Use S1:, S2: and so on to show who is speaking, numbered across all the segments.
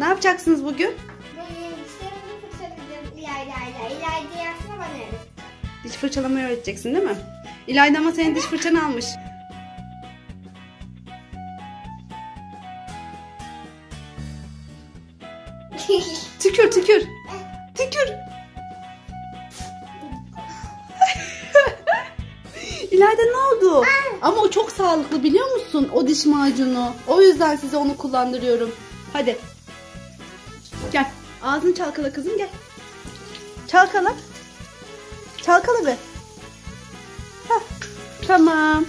S1: Ne yapacaksınız bugün?
S2: Dişlerimi fırçalayacağım. İlayda ile. İlayda yapsana bana öyle.
S1: Diş fırçalamayı öğreteceksin değil mi? İlayda ama senin diş fırçanı almış. Tükür tükür. Tükür. İlayda ne oldu? Ama o çok sağlıklı biliyor musun? O diş macunu. O yüzden size onu kullandırıyorum. Hadi. Gel. Ağzını çalkala kızım gel. Çalkala. Çalkala be. Hah, Tamam.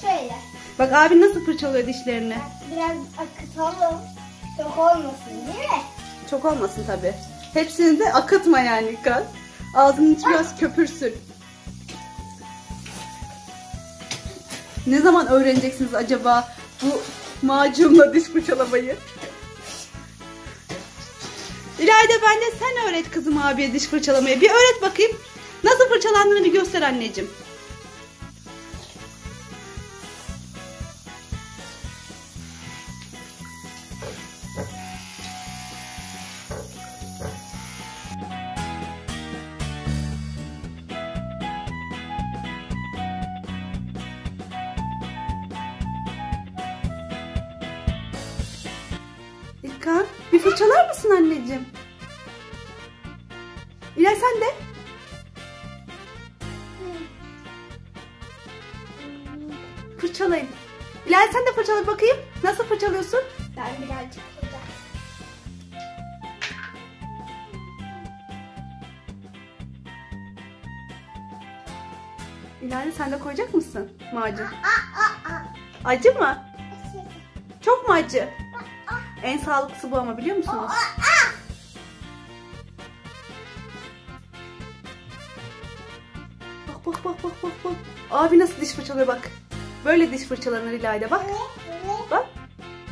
S2: Şöyle.
S1: Bak abi nasıl fırçalıyor dişlerini.
S2: Biraz akıtalım. Çok olmasın değil mi?
S1: Çok olmasın tabi. Hepsini de akıtma yani İlkan. Ağzının içi biraz köpürsün. Ne zaman öğreneceksiniz acaba bu macunla diş fırçalamayı? İlayda ben de sen öğret kızım abiye diş fırçalamayı. Bir öğret bakayım. Nasıl fırçalandığını bir göster anneciğim. Fırçalar mısın anneciğim? İlay sen de. Fırçalayın. İlay sen de fırçala bakayım. Nasıl fırçalıyorsun?
S2: Ben birazcık burada.
S1: İlay sen de koyacak mısın macun? Acı mı? Çok mu acı? En sağlıklısı bu ama biliyor musunuz? Bak bak bak bak bak bak. Abi nasıl diş fırçalıyor bak. Böyle diş fırçalanır İlayda bak. Bak.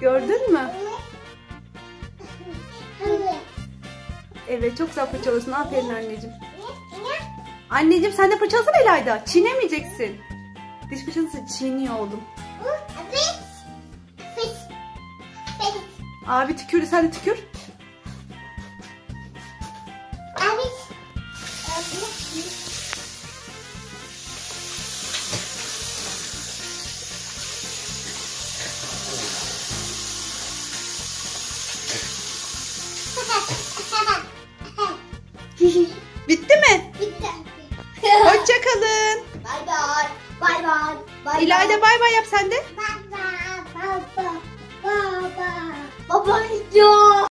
S1: Gördün mü? Evet çok güzel fırçalıyorsun. Aferin anneciğim. Anneciğim sen de fırçalasana İlayda. Çiğnemeyeceksin. Diş fırçası çiğniyor oğlum. Abi tükür sen de tükür. Bitti mi?
S2: Bitti.
S1: Hoşçakalın.
S2: Bay bay. Bay bay.
S1: İlayda bay bay yap sen de.
S2: bay. yo